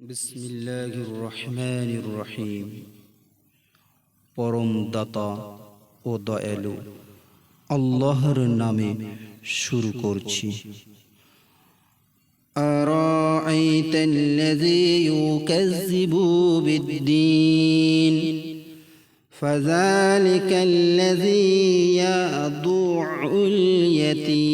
বিসমিল্লাহির রহমানির রহিম পরম দাতা ও দয়ালু আল্লাহর নামে শুরু করছি أرأيت الذي يكذب بالدين فذلك الذي يدع اليتيم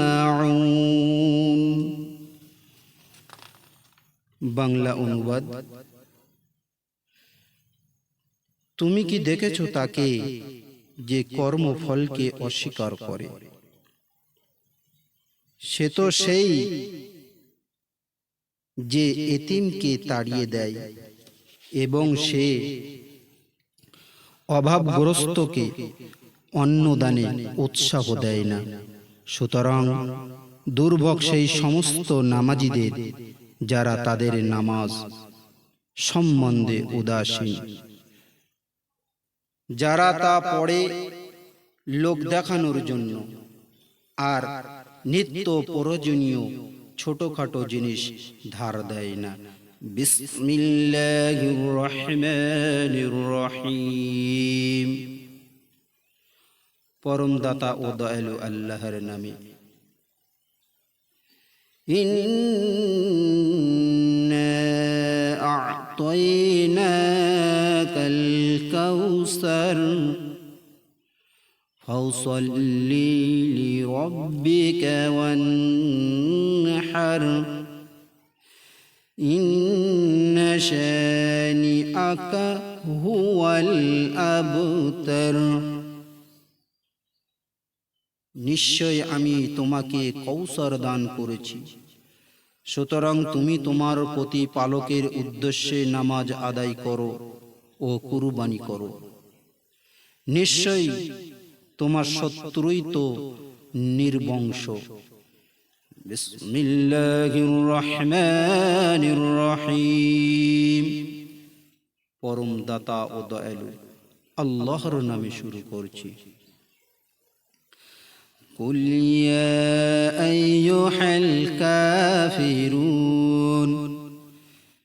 الماعون বাংলা অনুবাদ তুমি কি দেখেছো তাকে যে কর্মফলকে অস্বীকার করে সে তো সেই যে এতিমকে তাড়িয়ে দেয় এবং সে অভাবগ্রস্তকে অন্নদানে উৎসাহ দেয় না সুতরাং দুর্ভোগ সেই সমস্ত নামাজিদের যারা তাদের নামাজ সম্বন্ধে উদাসীন। যারা তা পড়ে লোক দেখানোর জন্য আর নিত্য প্রয়োজনীয় ছোটখাটো জিনিস ধার দেয় না। বিসমিল্লাহির রহমানির রহিম। পরম দাতা ও দয়ালু আল্লাহর নামে إنا أعطيناك الكوثر فصل لربك وانحر إن شانئك هو الأبتر নিশ্চয় আমি তোমাকে কৌসর দান করেছি। সুতরাং তুমি তোমার প্রতি পালকের উদ্দেশ্যে নামাজ আদায় করো ও কুরবানি করো। নিশ্চয়ই তোমার শত্রুই তো নির্বংশ। রহিম। পরম দাতা ও দয়ালু, আল্লাহর নামে শুরু করছি। قل يا أيها الكافرون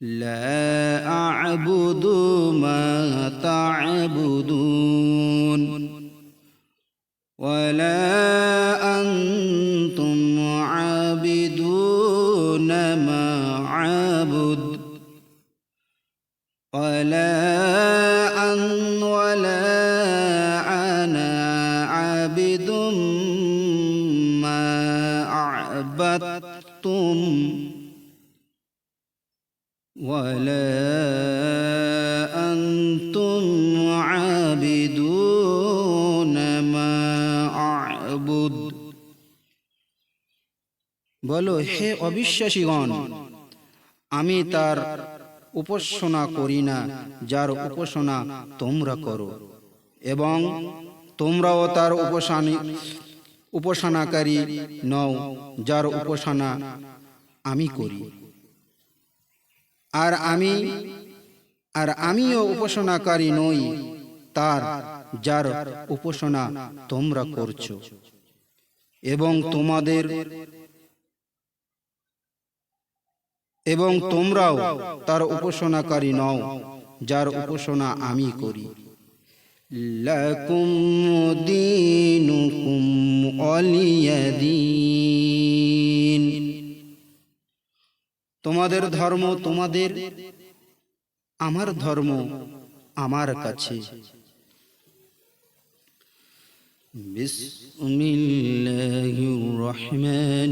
لا أعبد ما تعبدون أعبدتم ولا أنتم عابدون ما أعبد বলো হে অবিশ্বাসীগণ আমি তার উপাসনা করি না যার উপাসনা তোমরা করো এবং তোমরাও তার উপাসনী উপাসনাকারী নও, যার উপাসনা আমি করি। আর আমি, আর আমিও উপাসনাকারী নই, তার, যার উপাসনা তোমরা করছ। এবং তোমাদের, এবং তোমরাও তার উপাসনাকারী নও, যার উপাসনা আমি করি। লাকুম দীনুকুম অলিয়াদিন তোমাদের ধর্ম তোমাদের আমার ধর্ম আমার কাছে بسم الله الرحمن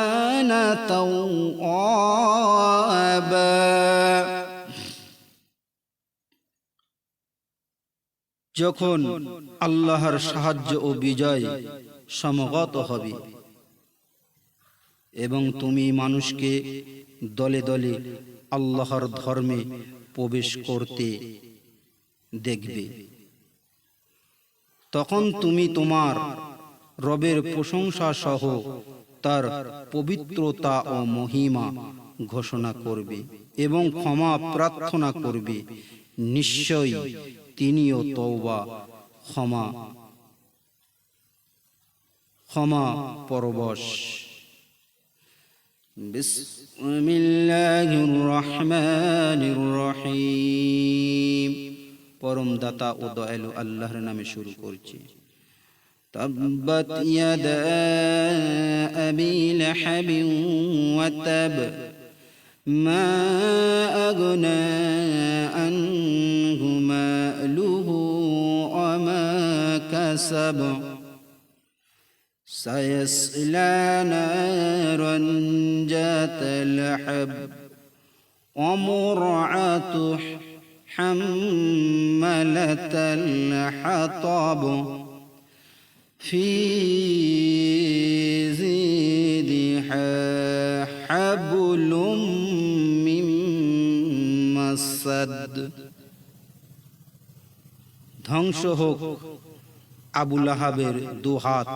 توابا যখন আল্লাহর সাহায্য ও বিজয় সমগত হবে এবং তুমি মানুষকে দলে দলে আল্লাহর ধর্মে প্রবেশ করতে দেখবে তখন তুমি তোমার রবের প্রশংসা সহ তার পবিত্রতা ও মহিমা ঘোষণা করবে এবং ক্ষমা প্রার্থনা করবে নিশ্চয়ই তিনিও তওবা ক্ষমা ক্ষমা পরবশ بسم الله الرحمن الرحيم পরম দাতা ও দয়ালু আল্লাহর নামে শুরু করছি تبت يدا أبي لحب وتب ما أغنى عنه ماله وما كسب. سيصلى نارا ذات لحب ومرعته حملة الحطب. في زيدها حبل من مسد ধ্বংস হোক আবুল আহাবের দুহাত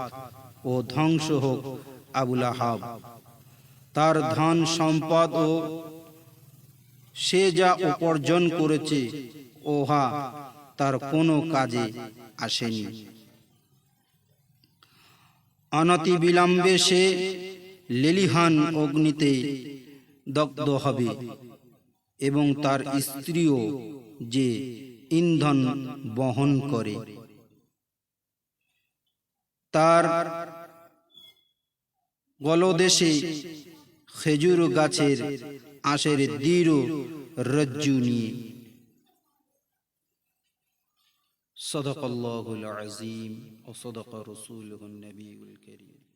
ও ধ্বংস হোক আবুল আহাব তার ধন সম্পদ ও সে যা উপার্জন করেছে ওহা তার কোনো কাজে আসেনি অনতি বিলম্বে সে লেলিহান অগ্নিতে দগ্ধ হবে এবং তার স্ত্রীও যে ইন্ধন বহন করে। তার গলদেশে খেজুর গাছের আশের দৃঢ় রজ্জু নিয়ে صدق الله العظيم. وصدق رسوله النبي الكريم.